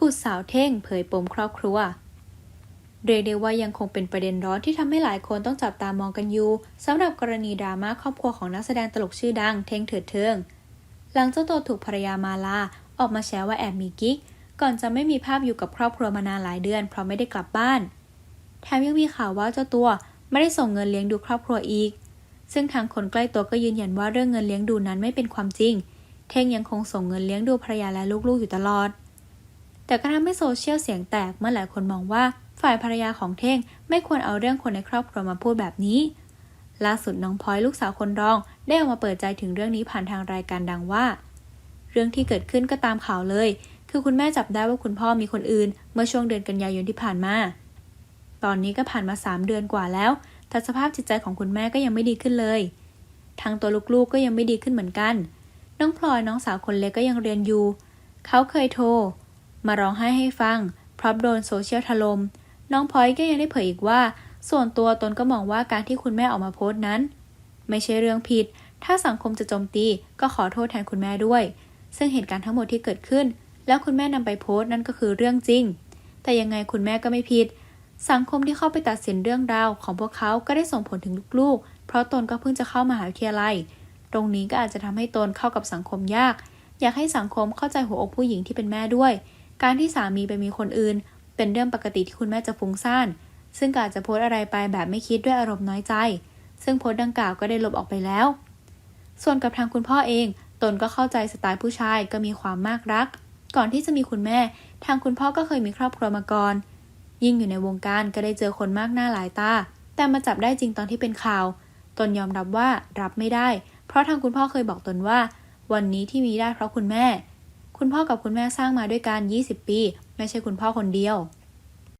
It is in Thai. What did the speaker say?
บุตรสาวเท่งเผยปมครอบครัว เรียกได้ว่ายังคงเป็นประเด็นร้อนที่ทำให้หลายคนต้องจับตามองกันอยู่สำหรับกรณีดราม่าครอบครัวของนักแสดงตลกชื่อดังเท่งเถิดเทิง หลังเจ้าตัวถูกภรรยามาลาออกมาแฉว่าแอบมีกิ๊ก ก่อนจะไม่มีภาพอยู่กับครอบครัวมานานหลายเดือน เพราะไม่ได้กลับบ้าน แถมยังมีข่าวว่าเจ้าตัวไม่ได้ส่งเงินเลี้ยงดูครอบครัวอีก ซึ่งทางคนใกล้ตัวก็ยืนยันว่าเรื่องเงินเลี้ยงดูนั้นไม่เป็นความจริง เท่งยังคงส่งเงินเลี้ยงดูภรรยาและลูกๆอยู่ตลอด แต่ก็ทำให้โซเชียลเสียงแตกเมื่อหลายคนมองว่า ฝ่ายภรรยาของเท่งไม่ควรเอาเรื่องคนในครอบครัวมาพูดแบบนี้ ล่าสุดน้องพลอยลูกสาวคนรอง ได้ออกมาเปิดใจถึงเรื่องนี้ผ่านทางรายการดังว่า เรื่องที่เกิดขึ้นก็ตามข่าวเลย คือคุณแม่จับได้ว่าคุณพ่อมีคนอื่น เมื่อช่วงเดือนกันยายนที่ผ่านมา ตอนนี้ก็ผ่านมา 3 เดือนกว่าแล้ว แต่สภาพจิตใจของคุณแม่ก็ยังไม่ดีขึ้นเลยทั้งตัวลูกๆก็ยังไม่ดีขึ้นเหมือนกัน น้องพลอยน้องสาวคนเล็กก็ยังเรียนอยู่ เขาเคยโทร มาร้องไห้ให้ฟังเพราะโดนโซเชียลถลม่มน้องพอยก็ยังได้เผยอีกว่า ส่วนตัวตนก็มองว่าการที่คุณแม่ออกมาโพสต์นั้น ไม่ใช่เรื่องผิด ถ้าสังคมจะโจมตีก็ขอโทษแทนคุณแม่ด้วย ซึ่งเหตุการณ์ทั้งหมดที่เกิดขึ้น แล้วคุณแม่นำไปโพสต์นั่นก็คือเรื่องจริง แต่ยังไงคุณแม่ก็ไม่ผิด สังคมที่เข้าไปตัดสินเรื่องราวของพวกเขาก็ได้ส่งผลถึงลูกๆ เพราะตนก็เพิ่งจะเข้ามหาวิทยาลัย ตรงนี้ก็อาจจะทำให้ตนเข้ากับสังคมยาก อยากให้สังคมเข้าใจหัวอกผู้หญิงที่เป็นแม่ด้วย การที่สามีไปมีคนอื่น เป็นเรื่องปกติที่คุณแม่จะฟุ้งซ่าน ซึ่งอาจจะโพสอะไรไปแบบไม่คิดด้วยอารมณ์น้อยใจ ซึ่งโพสดังกล่าวก็ได้ลบออกไปแล้ว ส่วนกับทางคุณพ่อเอง ตนก็เข้าใจสไตล์ผู้ชายก็มีความมากรัก ก่อนที่จะมีคุณแม่ ทางคุณพ่อก็เคยมีครอบครัวมาก่อน ยิ่งอยู่ในวงการก็ได้เจอคนมากหน้าหลายตา แต่มาจับได้จริงตอนที่เป็นข่าว ตนยอมรับว่ารับไม่ได้ เพราะทางคุณพ่อเคยบอกตนว่า วันนี้ที่มีได้เพราะคุณแม่ คุณพ่อกับคุณแม่สร้างมาด้วยกัน 20 ปี ไม่ใช่คุณพ่อคนเดียว